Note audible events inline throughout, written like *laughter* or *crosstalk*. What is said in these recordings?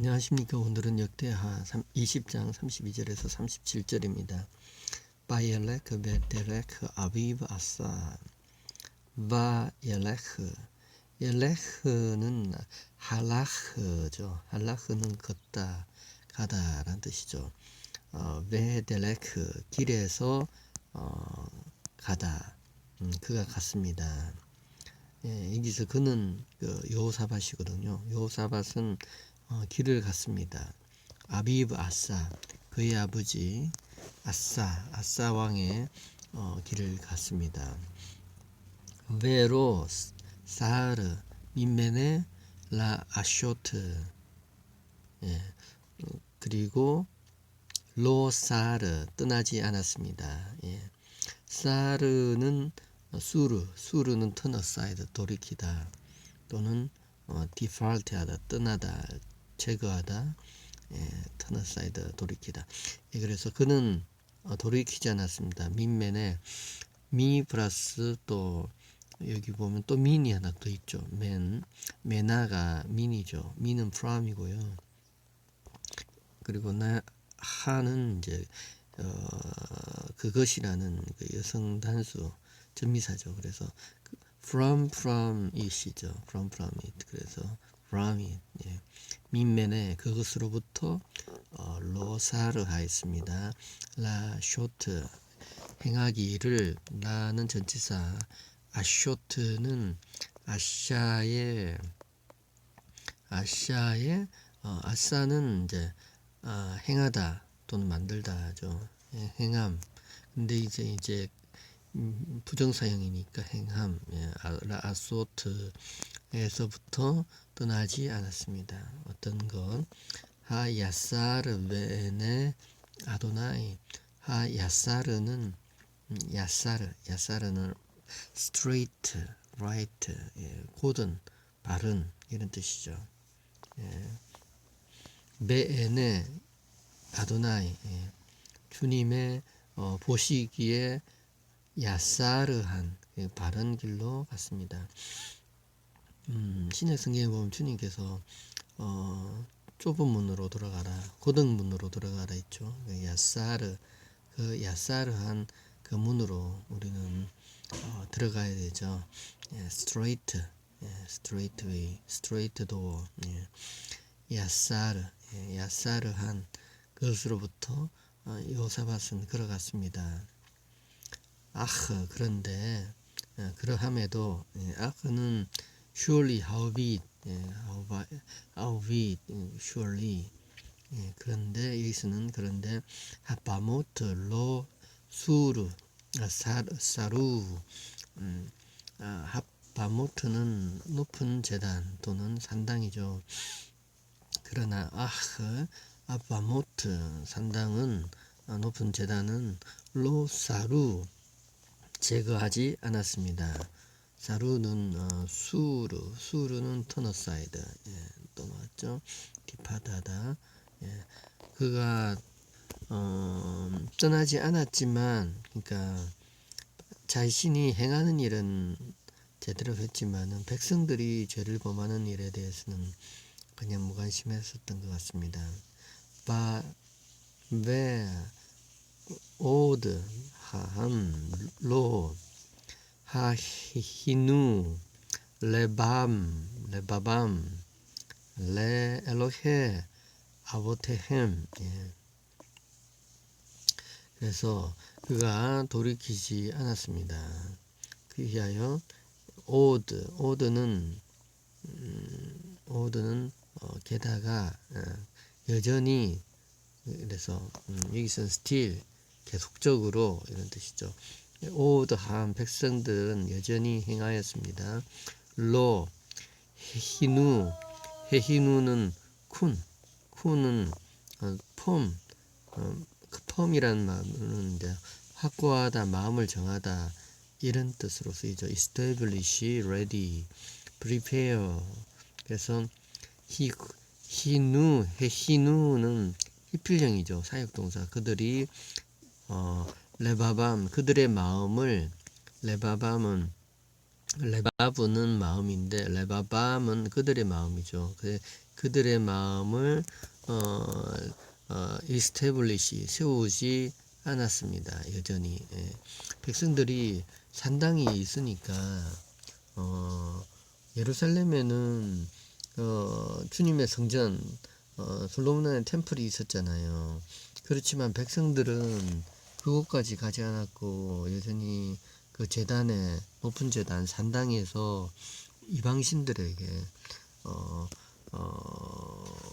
안녕하십니까. 오늘은 역대하 20장 32절에서 37절입니다. 바이엘레크 베데레크 아비브 아사 바엘레크 엘레크는 할라흐죠. 할라흐는 걷다 가다라는 뜻이죠. 어, 베데레크 길에서 어, 가다 음, 그가 갔습니다. 예, 여기서 그는 그 여호사밧이거든요. 여호사밧은 어, 길을 갔습니다. 아비브 아싸 그의 아버지 아싸 아싸 왕의 어, 길을 갔습니다. 베로 사르 민메네 라 아쇼트 예, 어, 그리고 로사르 떠나지 않았습니다. 예. 사르는 수르 수르는 aside 돌이키다 또는 어, default하다 떠나다 제거하다 예, aside 돌이키다 예, 그래서 그는 어, 돌이키지 않았습니다 민맨에 미 플러스 또 여기 보면 또 민이 하나 또 있죠 맨 메나가 민이죠 민은 from이고요 그리고 나 하는 이제 어, 그것이라는 그 여성 단수 전미사죠. 그래서 그 from from it이죠. from from it. 그래서 it. 예. 민맨의 그것으로부터 어, 로사르 하였습니다. 라 쇼트 행하기를 라는 전치사 아쇼트는 아샤의 아샤의 어, 아싸는 이제 아, 행하다 또는 만들다죠. 예, 행함. 근데 이제 이제 음, 부정사형이니까 행함, 예, 아소트 에서부터 떠나지 않았습니다. 어떤 것 하야사르 베네 아도나이 하야사르는 음, 야사르 야사르는 straight, right, 예, 고든, 바른 이런 뜻이죠. 예. 베에네 아도나이 예. 주님의 어, 보시기에 야사르한 그 바른 길로 갔습니다. 음, 신약 성경에 보면 주님께서 어, 좁은 문으로 들어가라, 고등 문으로 들어가라 있죠. 그 야사르, 그 야사르한 그 문으로 우리는 어, 들어가야 되죠. 예, straight, 예, straight way, straight door. 예, 야사르, 예, 야사르한 그것으로부터 어, 요사밭은 걸어갔습니다. 아흐 그런데 예, 그러함에도 예, 아흐는 surely how be 예, how, by, how be surely 예, 그런데 여기서는 그런데 하바모트 로 수르 아, 사, 사루 음, 아, 하바모트는 높은 재단 또는 산당이죠. 그러나 아흐 아바모트 산당은 아, 높은 재단은 로사루 제거하지 않았습니다. 사루는 어, 수루, 수루는 터너사이드 예, 또 나왔죠. 디파다다. 예, 그가 어, 떠나지 않았지만, 그러니까 자신이 행하는 일은 제대로 했지만은 백성들이 죄를 범하는 일에 대해서는 그냥 무관심했었던 것 같습니다. 바, 베, 오드, 하함, 로, 레밤, 레바밤, 레 엘로헤, 아보테햄. 예. 그래서 그가 돌이키지 않았습니다. 그리하여 오드, 오드는 음, 오드는 어, 게다가 어, 여전히 그래서 음, 여기서는 still 계속적으로 이런 뜻이죠. 오드한 백성들은 여전히 행하였습니다. 로 헤히누 헤히누는 쿤 쿤은 어, 폼 어, 그 폼이라는 이제 확고하다 마음을 정하다 이런 뜻으로 쓰이죠. establish, ready, prepare. 그래서 히 히누 헤히누는 히필형이죠. 사역동사. 그들이 어, 레바밤 그들의 마음을 레바밤은 레바브는 마음인데 레바밤은 그들의 마음이죠. 그 그들의 마음을 어, 어, 이스테블리시 세우지 않았습니다. 여전히 예. 백성들이 산당이 있으니까 어, 예루살렘에는 어, 주님의 성전 어, 솔로몬의 템플이 있었잖아요. 그렇지만 백성들은 그곳까지 가지 않았고 여전히 그 재단에 높은 재단 산당에서 이방신들에게 어, 어,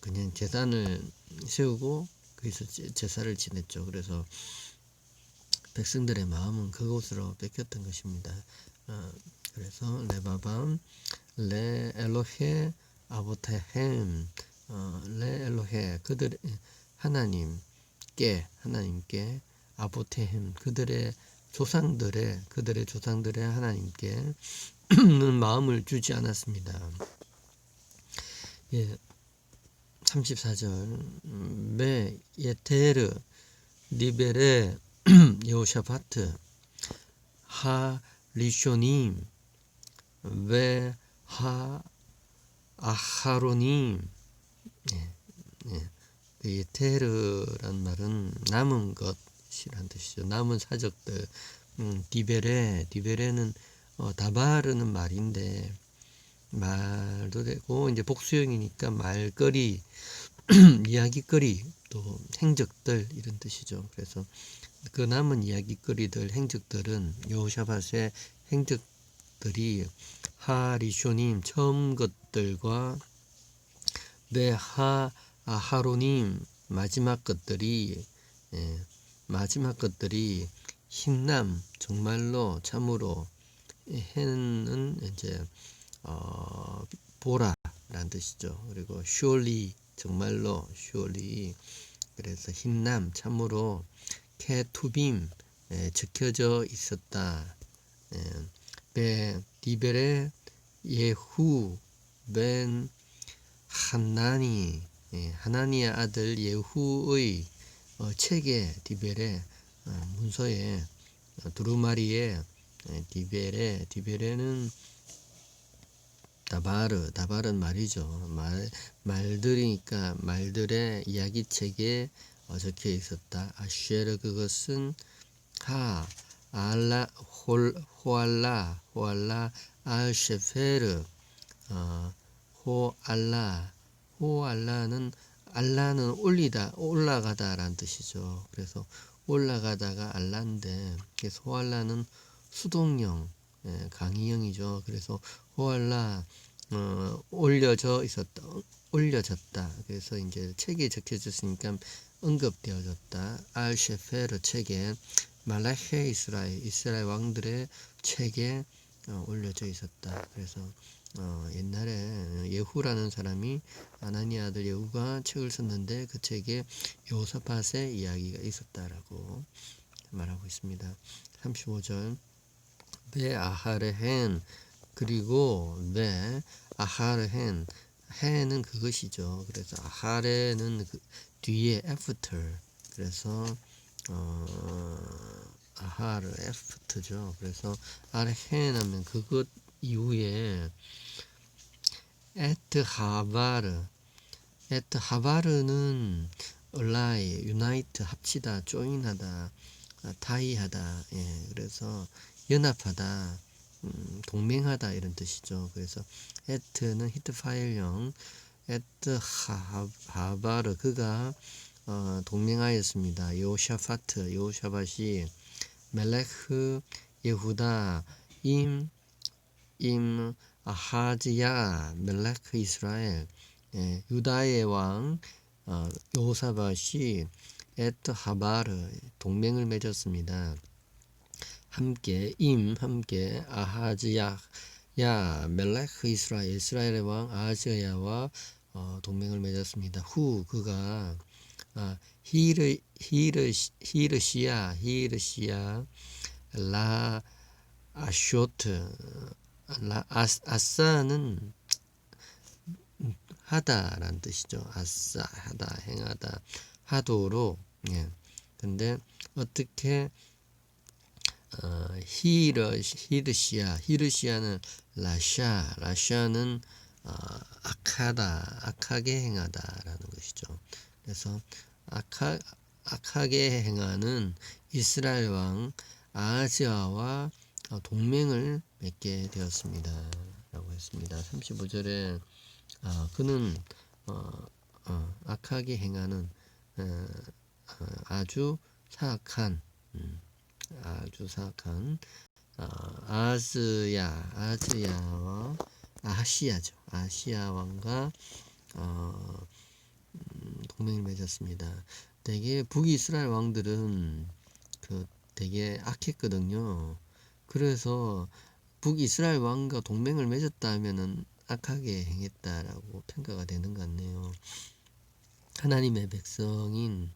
그냥 재단을 세우고 거기서 제- 제사를 지냈죠. 그래서 백성들의 마음은 그곳으로 뺏겼던 것입니다. 어, 그래서 레바밤 레 엘로헤 아보테햄 어, 레 엘로헤 그들 하나님 께 하나님께 아보테햄 그들의 조상들의 그들의 조상들의 하나님께는 *clears throat* 마음을 주지 않았습니다. 예, 34절 메 예테르 리베레 여호샤파트 *clears throat* 하 리쇼님 웨하 아하로님 예, 예. 그 예테르란 말은 남은 것이란 뜻이죠. 남은 사적들 음, 디베레 디베레는 어, 다바르는 말인데 말도 되고 이제 복수형이니까 말거리 *clears throat* 이야기거리 또 행적들 이런 뜻이죠. 그래서 그 남은 이야기거리들 행적들은 여호샤밧의 행적들이 하리쇼님 처음 것들과 네하 아하로님 마지막 것들이 예, 마지막 것들이 힘남 정말로 참으로 해는 이제 어, 보라라는 뜻이죠. 그리고 surely 정말로 surely 그래서 힘남 참으로 케투빔 예, 적혀져 있었다. 예, 베 디벨의 예후 벤 하나니 예, 하나니의 아들 예후의 어, 책에 디벨의 어, 문서에 어, 두루마리에 예, 디벨에 디벨에는 다바르 다바르는 말이죠. 말 말들이니까 말들의 이야기책에 어, 적혀 있었다. 아쉐르 그것은 하 알라 홀 호알라 호알라 알셰페르 어, 호알라 호알라는 알라는 올리다 올라가다라는 뜻이죠. 그래서 올라가다가 알라인데 호알라는 수동형 예, 강의형이죠. 그래서 호알라 어, 올려져 있었다. 올려졌다. 그래서 이제 책에 적혀졌으니까 언급되어졌다. 알셰페르 책에 말라헤 이스라엘 이스라엘 왕들의 책에 어, 올려져 있었다. 그래서 어, 옛날에 예후라는 사람이 아나니 아들 예후가 책을 썼는데 그 책에 요사팟의 이야기가 있었다라고 말하고 있습니다. 35절 베 아하르헨 그리고 베 아하르헨 해는 그것이죠. 그래서 아하레는 그 뒤에 after 그래서 어 아하르 after죠. 그래서 아르헨 하면 그것 이후에 에트 하바르 에트 하바르는 얼라이 유나이트 합치다 조인하다 아, 타이하다 예 그래서 연합하다 음, 동맹하다 이런 뜻이죠. 그래서 에트는 히트 파일형 에트 하, 하바르 그가 어, 동맹하였습니다. 요샤파트 요샤밭이 멜레흐 예후다 임 임 아하지야 멜레크 이스라엘 예, 유다의 왕 어, 요사밭이 에트 하바르 동맹을 맺었습니다. 함께 임 함께 아하지야 야 멜레크 이스라엘 이스라엘의 왕 아하지야와 어, 동맹을 맺었습니다. 후 그가 아, 히르 히르 히르시야 히르시야 라 아쇼트 라, 아, 아싸는 하다라는 뜻이죠. 아싸 하다 행하다 하도록 예. 근데 어떻게 어, 히르 히르시아 히르시아는 라샤 라샤는 어, 악하다 악하게 행하다라는 것이죠. 그래서 악하 악하게 행하는 이스라엘 왕 아하지야와 어, 동맹을 맺게 되었습니다. 라고 했습니다. 35절에 아, 그는 어, 어, 악하게 행하는 어, 어, 아주 사악한 음, 아주 사악한 어, 아즈야 아즈야와 아시아죠 아시아 왕과 어, 음, 동맹을 맺었습니다. 되게 북이스라엘 왕들은 그 되게 악했거든요. 그래서 북이스라엘 왕과 동맹을 맺었다 하면은 악하게 행했다라고 평가가 되는 것 같네요. 하나님의 백성인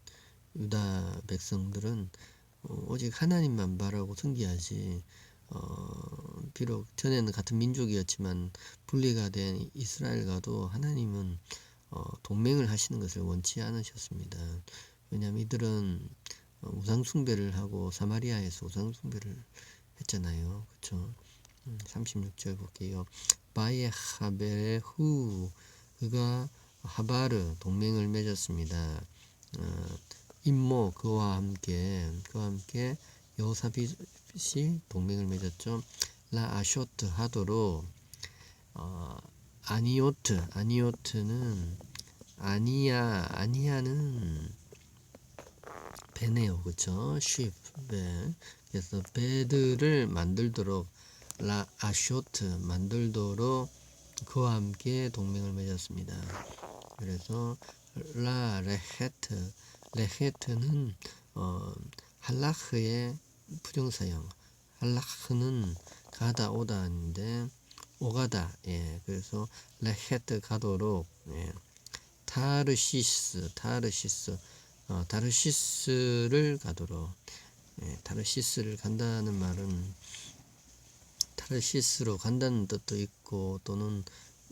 유다 백성들은 어, 오직 하나님만 바라고 섬기하지 어, 비록 전에는 같은 민족이었지만 분리가 된 이스라엘과도 하나님은 어, 동맹을 하시는 것을 원치 않으셨습니다. 왜냐하면 이들은 어, 우상 숭배를 하고 사마리아에서 우상 숭배를 했잖아요. 그렇죠? 36절 볼게요. 바에 하벨 후 그가 하바르 동맹을 맺었습니다. 어, 임모 그와 함께 그와 함께 여호사빗이 동맹을 맺었죠. 라 아쇼트 하도로 어, 아니오트 아니오트는 아니야 아니야는 배네요 그쵸 쉽 배. 그래서 배들을 만들도록 라 아쇼트 만들도록 그와 함께 동맹을 맺었습니다. 그래서 라 레헤트. 레헤트는 어, 할라흐의 부정사형. 할라흐는 가다 오다인데 오가다. 예 그래서 레헤트 가도록 예. 타르시스 타르시스. 어, 타르시스를 가도록 예, 타르시스를 간다는 말은 타르시스로 간다는 뜻도 있고 또는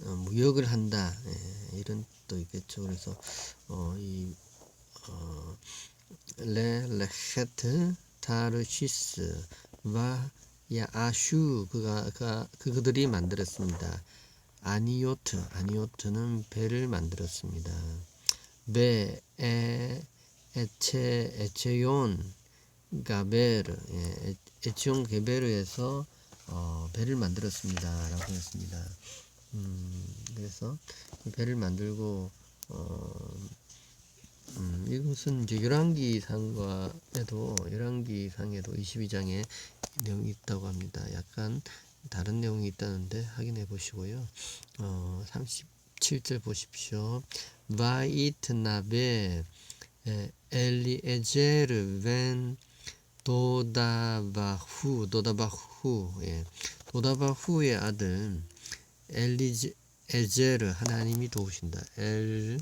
어, 무역을 한다 예, 이런 뜻도 있겠죠. 그래서 어, 이 어, 레 레헤트 타르시스와 야아슈 그가, 그가 그들이 만들었습니다. 아니오트 아니오트는 배를 만들었습니다. 배 에, 에체 에체온 가베르 예, 에치온 게베르에서 어, 배를 만들었습니다 라고 했습니다. 음, 그래서 배를 만들고 어, 음, 이것은 이제 열왕기 상과에도 열왕기 상에도 22장에 내용이 있다고 합니다. 약간 다른 내용이 있다는데 확인해 보시고요. 어, 37절 보십시오. 바이트나베 엘리에제르 웬 도다바후 도다바후 예. 도다바후의 아들 엘리제 에제르 하나님이 도우신다. 엘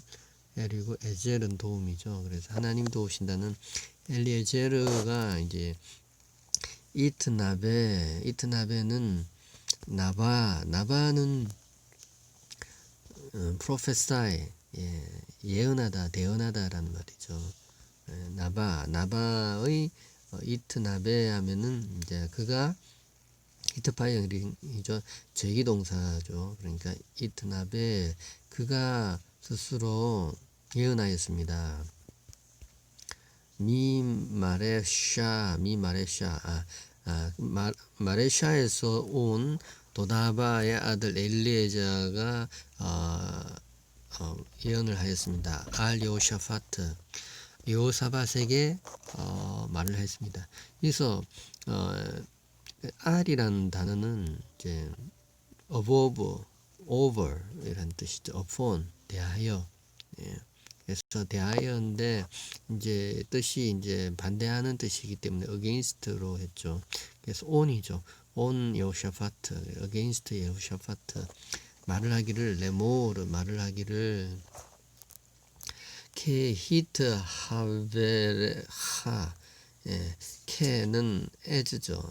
엘이고 에젤은 도움이죠. 그래서 하나님이 도우신다는 엘리에제르가 이제 이트나베 이트나베는 나바 나바는 어, 프로페사이 예, 예언하다 대언하다라는 말이죠. 예, 나바 나바의 어, 이트나베 하면은 이제 그가 히트파이어이죠 제기동사죠. 그러니까 이트나베 그가 스스로 예언하였습니다. 미 마레샤 미 마레샤 아, 아 마, 마레샤에서 온 도다바의 아들 엘리에자가 어, 어, 예언을 하였습니다. 알 요샤파트 요사밭에게 어, 말을 했습니다. 그래서 어, 알이라는 단어는 이제 above, over 이런 뜻이죠. upon 대하여. 예. 그래서 대하여인데 이제 뜻이 이제 반대하는 뜻이기 때문에 against로 했죠. 그래서 on이죠. on 요샤파트, against 요샤파트 말을 하기를 레모르 말을 하기를 케 히트 하베하 예, 케는 like죠.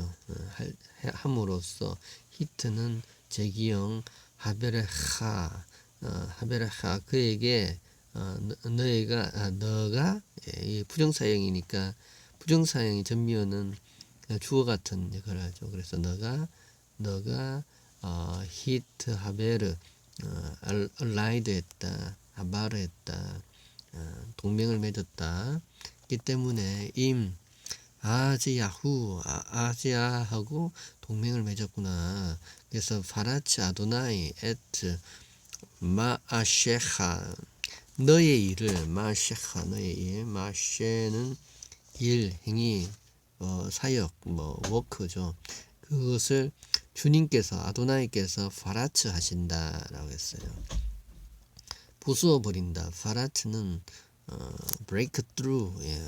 어, 할, 함으로써 히트는 제기형 하베레하 어, 하베레하 그에게 어, 너, 너희가 아, 너가 예, 이 부정사형이니까 부정사형이 전미어는 주어 같은 역할을 하죠. 그래서 너가 너가 어, 히트 하베르 어, 알- 알라이드 했다. 하바르 했다. 어, 동맹을 맺었다. 이 때문에 임 아지야후 아, 아지야하고 동맹을 맺었구나. 그래서 파라츠 아도나이 에트 마아셰하 너의 일을 마셰하 너의 일 마셰는 일 행위 어, 사역 뭐 워크죠. 그것을 주님께서 아도나이께서 파라츠 하신다라고 했어요. 부수어 버린다. 파라츠는 어, break through, 예,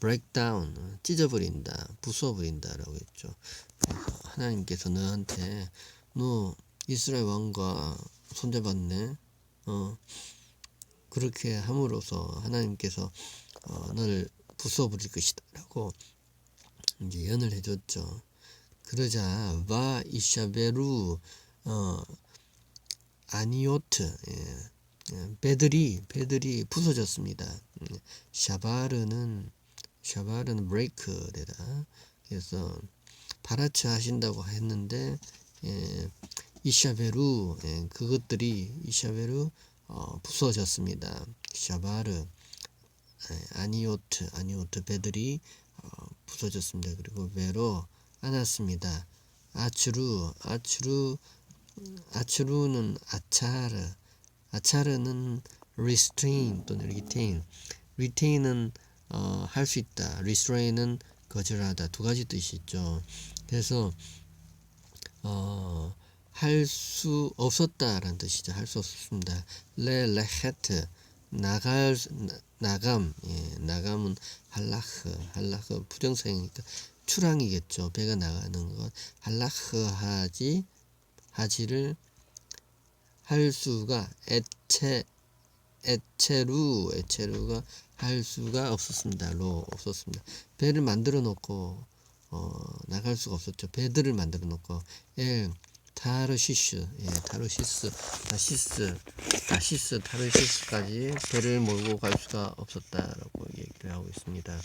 break down, 어, 찢어버린다, 부수어 버린다라고 했죠. 그래서 하나님께서 너한테 너 이스라엘 왕과 손잡았네. 어, 그렇게 함으로써 하나님께서 어, 너를 부수어버릴 것이다라고 이제 연을 해줬죠. 그러자 바 이샤베루 어, 아니오트 예. 예, 배들이 배들이 부서졌습니다. 음, 샤바르는 샤바르는 브레이크 되다. 그래서 바라츠 하신다고 했는데 예, 이샤베루 예, 그것들이 이샤베루 어, 부서졌습니다. 샤바르 예, 아니오트 아니오트 배들이 어, 부서졌습니다. 그리고 배로 안았습니다. 아츠루 아츠루 아츠루는 아차르 아차르는 restrain 또는 retain. retain은 어, 할 수 있다. restrain은 거절하다. 두 가지 뜻이 있죠. 그래서 어, 할 수 없었다라는 뜻이죠. 할 수 없습니다. 레 레헤트 나갈 나- 나감 예, 나감은 할라흐 할라흐 부정사이니까 출항이겠죠. 배가 나가는 것 할라흐 하지 하지를 할 수가 애체 애체루 애체루가 할 수가 없었습니다. 로 없었습니다. 배를 만들어 놓고 어, 나갈 수가 없었죠. 배들을 만들어 놓고 예, 타르시스 예, 타르시스 다시스 다시스 타르시스까지 배를 몰고 갈 수가 없었다라고 얘기를 하고 있습니다.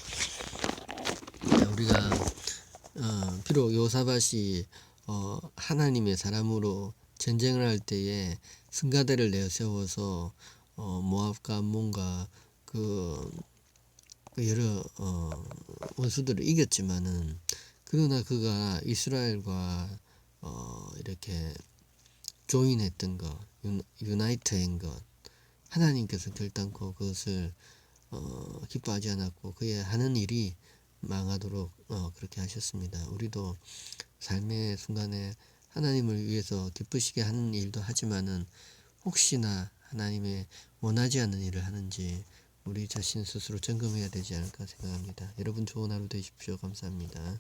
자, 우리가 어, 비록 요사밭이 어, 하나님의 사람으로 전쟁을 할 때에 승가대를 내세워서 어, 모압과 암몬과 그, 그 여러 어, 원수들을 이겼지만은 그러나 그가 이스라엘과 어, 이렇게 조인했던 것, 유, 유나이트한 것 하나님께서 결단코 그것을 어, 기뻐하지 않았고 그의 하는 일이 망하도록 어, 그렇게 하셨습니다. 우리도 삶의 순간에 하나님을 위해서 기쁘시게 하는 일도 하지만은 혹시나 하나님의 원하지 않는 일을 하는지 우리 자신 스스로 점검해야 되지 않을까 생각합니다. 여러분 좋은 하루 되십시오. 감사합니다.